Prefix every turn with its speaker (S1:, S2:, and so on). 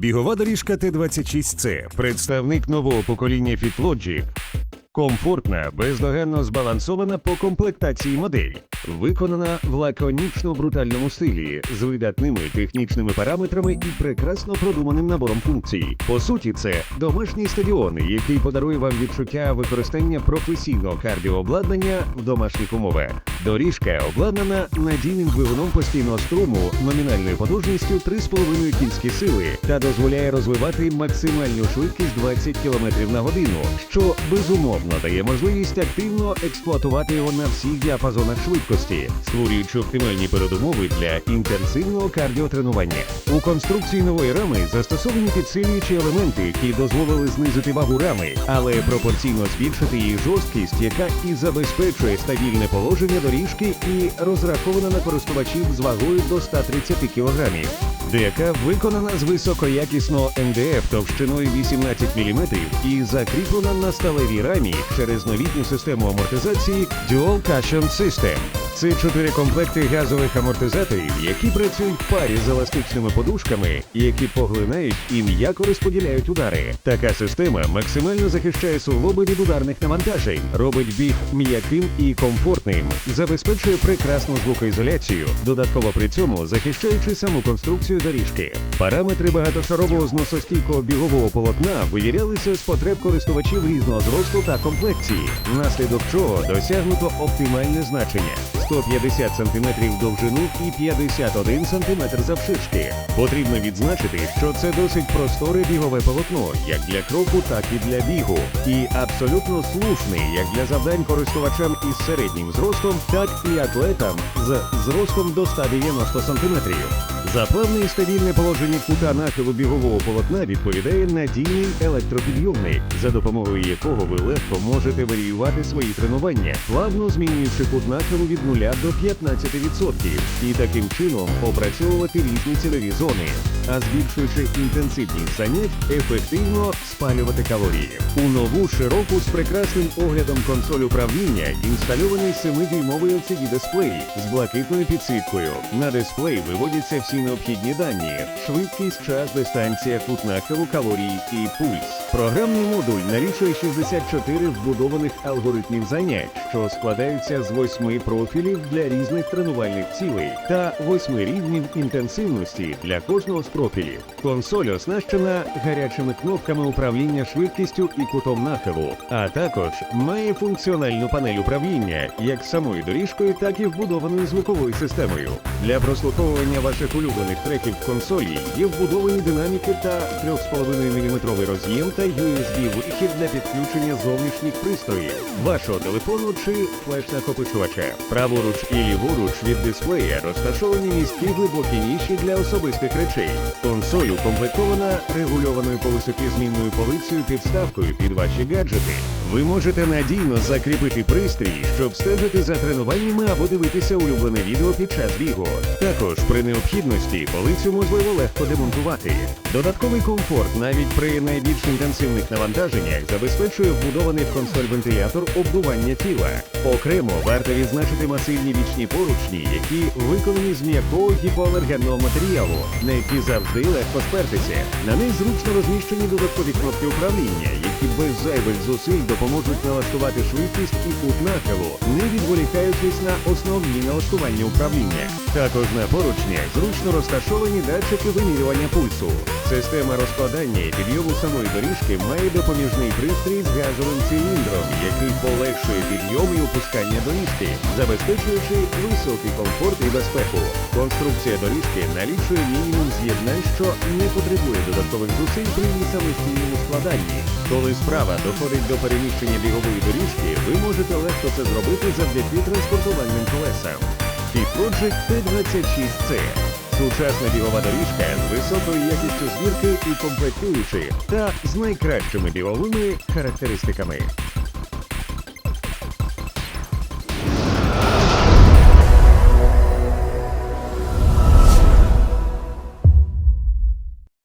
S1: Бігова доріжка Т-26С – представник нового покоління FitLogic. Комфортна, бездоганно збалансована по комплектації модель. Виконана в лаконічно-брутальному стилі з видатними технічними параметрами і прекрасно продуманим набором функцій. По суті, це домашній стадіон, який подарує вам відчуття використання професійного кардіообладнання в домашніх умовах. Доріжка обладнана надійним двигуном постійного струму номінальною потужністю 3,5 кінські сили та дозволяє розвивати максимальну швидкість 20 км на годину, що безумовно дає можливість активно експлуатувати його на всіх діапазонах швидкості, створюючи оптимальні передумови для інтенсивного кардіотренування. У конструкції нової рами застосовані підсилюючі елементи, які дозволили знизити вагу рами, але пропорційно збільшити її жорсткість, яка і забезпечує стабільне положення доріжки і розрахована на користувачів з вагою до 130 кг. Дека виконана з високоякісного МДФ товщиною 18 мм і закріплена на сталевій рамі через новітню систему амортизації Dual Cushion System. Це чотири комплекти газових амортизаторів, які працюють в парі з еластичними подушками, які поглинають і м'яко розподіляють удари. Така система максимально захищає суглоби від ударних навантажень, робить біг м'яким і комфортним, забезпечує прекрасну звукоізоляцію, додатково при цьому захищаючи саму конструкцію доріжки. Параметри багатошарового зносостійкого бігового полотна вивірялися з потреб користувачів різного зросту та комплекції, внаслідок чого досягнуто оптимальне значення. 150 см в довжину і 51 см завширшки. Потрібно відзначити, що це досить просторе бігове полотно, як для кроку, так і для бігу, і абсолютно слушний як для завдань користувачам із середнім зростом, так і атлетам з зростом до 190 см. За плавне і стабільне положення кута нахилу бігового полотна відповідає надійний електропідйомник, за допомогою якого ви легко можете варіювати свої тренування, плавно змінюючи кут нахилу від 0 до 15% і таким чином опрацьовувати різні цільові зони, а збільшуючи інтенсивність занять, ефективно спалювати калорії. У нову широку з прекрасним оглядом консоль управління інстальований 7-дюймовий LCD дисплей з блакитною підсвіткою. На дисплей виводяться всі необхідні дані: швидкість, час, дистанція, кут нахилу, калорії і пульс. Програмний модуль налічує 64 вбудованих алгоритмів занять, що складаються з восьми профілів для різних тренувальних цілей та восьми рівнів інтенсивності для кожного з профілів. Консоль оснащена гарячими кнопками управління швидкістю і кутом нахилу, а також має функціональну панель управління як самою доріжкою, так і вбудованою звуковою системою. Для прослуховування ваших улюблених треків в консолі є вбудовані динаміки та 3,5 мм роз'єм та USB-вихід для підключення зовнішніх пристроїв, вашого телефону чи флеш-накопичувача. Праворуч і ліворуч від дисплея розташовані міські глибокі ніші для особистих речей. Консоль укомплектована регульованою по висоті змінною полицею підставкою під ваші гаджети. Ви можете надійно закріпити пристрій, щоб стежити за тренуваннями або дивитися улюблене відео під час бігу. Також при необхідності полицю можливо легко демонтувати. Додатковий комфорт навіть при найбільш інтенсивних навантаженнях забезпечує вбудований в консоль вентилятор обдування тіла. Окремо варто відзначити масивні вічні поручні, які виконані з м'якого гіпоалергенного матеріалу, на які завжди легко спертися. На них зручно розміщені додаткові кнопки управління, які без зайвих зусиль допоможуть налаштувати швидкість і кут нахилу, не відволікаючись на основні налаштування управління. Також на поручні зручно розташовані датчики вимірювання пульсу. Система розкладання і підйому самої доріжки має допоміжний пристрій з газовим циліндром, який полегшує підйом і опускання доріжки, забезпечуючи високий комфорт і безпеку. Конструкція доріжки налічує мінімум з'єднань, що не потребує додаткових зусиль при її самостійному складанні. Коли справа доходить до переміщення бігової доріжки, ви можете легко це зробити завдяки транспортувальним колесам. FitLogic T26C Сучасна бігова доріжка з високою якістю збірки і комплектуючих та з найкращими біговими характеристиками.